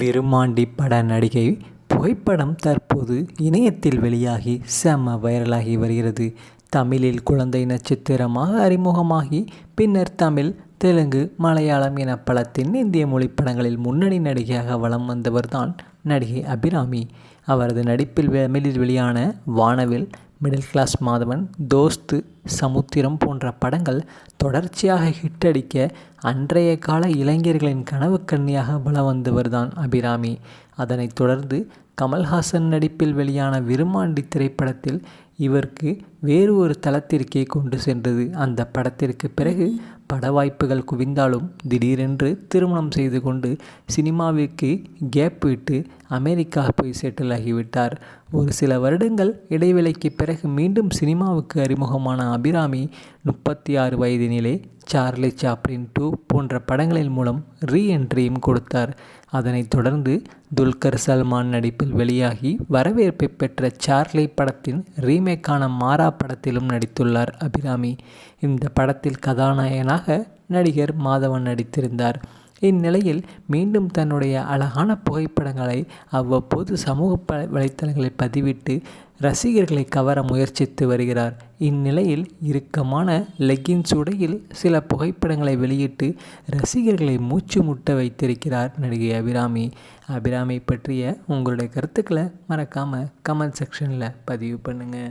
விருமாண்டி பட நடிகை புகைப்படம் தற்போது இணையத்தில் வெளியாகி செம வைரலாகி வருகிறது. தமிழில் குழந்தை நட்சத்திரமாக அறிமுகமாகி பின்னர் தமிழ் தெலுங்கு மலையாளம் என பல தென்னிந்திய மொழி படங்களில் முன்னணி நடிகையாக வலம் வந்தவர்தான் நடிகை அபிராமி. அவரது நடிப்பில் தமிழில் வெளியான வானவில் மிடில் கிளாஸ் மாதவன் தோஸ்து சமுத்திரம் போன்ற படங்கள் தொடர்ச்சியாக ஹிட் அடிக்க அன்றைய கால இளைஞர்களின் கனவு கன்னியாக வந்தவர் வந்தவர்தான் அபிராமி. அதனைத் தொடர்ந்து கமல்ஹாசன் நடிப்பில் வெளியான விருமாண்டி திரைப்படத்தில் இவருக்கு வேறு ஒரு தளத்திற்கே கொண்டு சென்றது. அந்த படத்திற்கு பிறகு பட வாய்ப்புகள் குவிந்தாலும் திடீரென்று திருமணம் செய்து கொண்டு சினிமாவிற்கு கேப் விட்டு அமெரிக்கா போய் செட்டில் ஆகிவிட்டார். ஒரு சில வருடங்கள் இடைவேளைக்கு பிறகு மீண்டும் சினிமாவுக்கு அறிமுகமான அபிராமி முப்பத்தி ஆறு வயதினிலே சார்லி சாப்ளின் டூ போன்ற படங்களின் மூலம் ரீ என்ட்ரியும் கொடுத்தார். அதனைத் தொடர்ந்து துல்கர் சல்மான் நடிப்பில் வெளியாகி வரவேற்பை பெற்ற சார்லி படத்தின் ரீமேக்கான மாறா படத்திலும் நடித்துள்ளார் அபிராமி. இந்த படத்தில் கதாநாயகனாக நடிகர் மாதவன் நடித்திருந்தார். இந்நிலையில் மீண்டும் தன்னுடைய அழகான புகைப்படங்களை அவ்வப்போது சமூக ப வலைத்தளங்களில் பதிவிட்டு ரசிகர்களை கவர முயற்சித்து வருகிறார். இந்நிலையில் இறுக்கமான லெக்கின்ஸ் உடையில் சில புகைப்படங்களை வெளியிட்டு ரசிகர்களை மூச்சு முட்ட வைத்திருக்கிறார் நடிகை அபிராமி. அபிராமி பற்றிய உங்களுடைய கருத்துக்களை மறக்காமல் கமெண்ட் செக்ஷனில் பதிவு பண்ணுங்கள்